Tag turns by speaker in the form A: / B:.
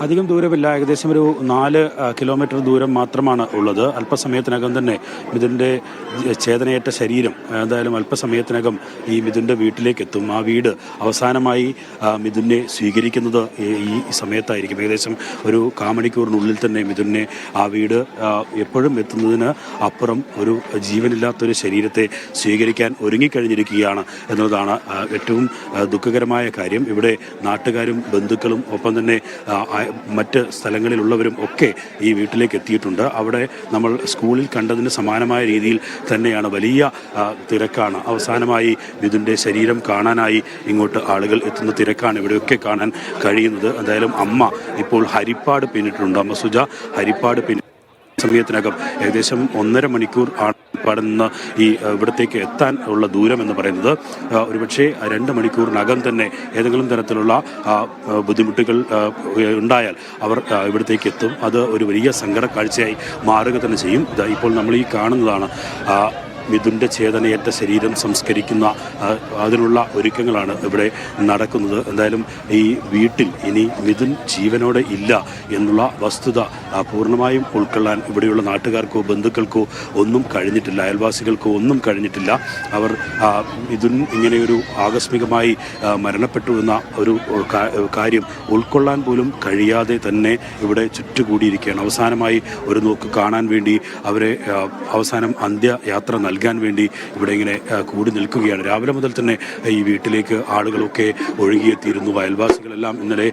A: അധികം ദൂരമില്ല. ഏകദേശം ഒരു നാല് കിലോമീറ്റർ ദൂരം മാത്രമാണ് ഉള്ളത്. അല്പസമയത്തിനകം തന്നെ മിഥുന്റെ ചേതനയേറ്റ ശരീരം എന്തായാലും അല്പസമയത്തിനകം ഈ മിഥുന്റെ വീട്ടിലേക്ക് എത്തും ആ വീട് അവസാനമായി മിഥുനെ സ്വീകരിക്കുന്നത് ഈ- സമയത്തായിരിക്കും. ഏകദേശം ഒരു കാമണിക്കൂറിനുള്ളിൽ തന്നെ മിഥുനെ ആ വീട് എപ്പോഴും എത്തുന്നതിന് അപ്പുറം ഒരു ജീവനില്ലാത്തൊരു ശരീരത്തെ സ്വീകരിക്കാൻ ഒരുങ്ങിക്കഴിഞ്ഞിരിക്കുകയാണ് എന്നുള്ളതാണ് ഏറ്റവും ദുഃഖകരമായ കാര്യം. ഇവിടെ നാട്ടുകാരും ബന്ധുക്കളും ഒപ്പം തന്നെ മറ്റ് സ്ഥലങ്ങളിലുള്ളവരും ഒക്കെ ഈ വീട്ടിലേക്ക് എത്തിയിട്ടുണ്ട്. അവിടെ നമ്മൾ സ്കൂളിൽ കണ്ടതിന് സമാനമായ രീതിയിൽ തന്നെയാണ് വലിയ തിരക്കാണ്. അവസാനമായി ഇതിന്റെ ശരീരം കാണാനായി ഇങ്ങോട്ട് ആളുകൾ എത്തുന്ന തിരക്കാണ് ഇവിടെയൊക്കെ കാണാൻ കഴിയുന്നത്. എന്തായാലും അമ്മ ഇപ്പോൾ ഹരിപ്പാട് പിന്നിട്ടുണ്ട് അമ്മ സുജ ഹരിപ്പാട് പിന്നി സമയത്തിനകം ഏകദേശം ഒന്നര മണിക്കൂർ ആണ് ഹരിപ്പാട് നിന്ന് ഈ ഇവിടത്തേക്ക് എത്താൻ ഉള്ള ദൂരം എന്ന് പറയുന്നത് ഒരുപക്ഷെ രണ്ട് മണിക്കൂറിനകം തന്നെ ഏതെങ്കിലും തരത്തിലുള്ള ബുദ്ധിമുട്ടുകൾ ഉണ്ടായാൽ അവർ ഇവിടത്തേക്ക് എത്തും. അത് ഒരു വലിയ സങ്കട കാഴ്ചയായി മാറുക തന്നെ ചെയ്യും. ഇപ്പോൾ നമ്മൾ ഈ കാണുന്നതാണ് മിഥുന്റെ ചേതനയേറ്റ ശരീരം സംസ്കരിക്കുന്ന അതിനുള്ള ഒരുക്കങ്ങളാണ് ഇവിടെ നടക്കുന്നത്. എന്തായാലും ഈ വീട്ടിൽ ഇനി മിഥുൻ ജീവനോടെ ഇല്ല എന്നുള്ള വസ്തുത പൂർണമായും ഉൾക്കൊള്ളാൻ ഇവിടെയുള്ള നാട്ടുകാർക്കോ ബന്ധുക്കൾക്കോ ഒന്നും കഴിഞ്ഞിട്ടില്ല അയൽവാസികൾക്കോ ഒന്നും കഴിഞ്ഞിട്ടില്ല. അവർ മിഥുൻ ഇങ്ങനെയൊരു ആകസ്മികമായി മരണപ്പെട്ടു എന്ന ഒരു കാര്യം ഉൾക്കൊള്ളാൻ പോലും കഴിയാതെ തന്നെ ഇവിടെ ചുറ്റുകൂടിയിരിക്കുകയാണ്. അവസാനമായി ഒരു നോക്ക് കാണാൻ വേണ്ടി അവരെ അവസാനം അന്ത്യയാത്ര നൽകാൻ വേണ്ടി ഇവിടെ ഇങ്ങനെ കൂടി നിൽക്കുകയാണ്. രാവിലെ മുതൽ തന്നെ ഈ വീട്ടിലേക്ക് ആളുകളൊക്കെ ഒഴുകിയെത്തിയിരുന്നു. അയൽവാസികളെല്ലാം ഇന്നലെ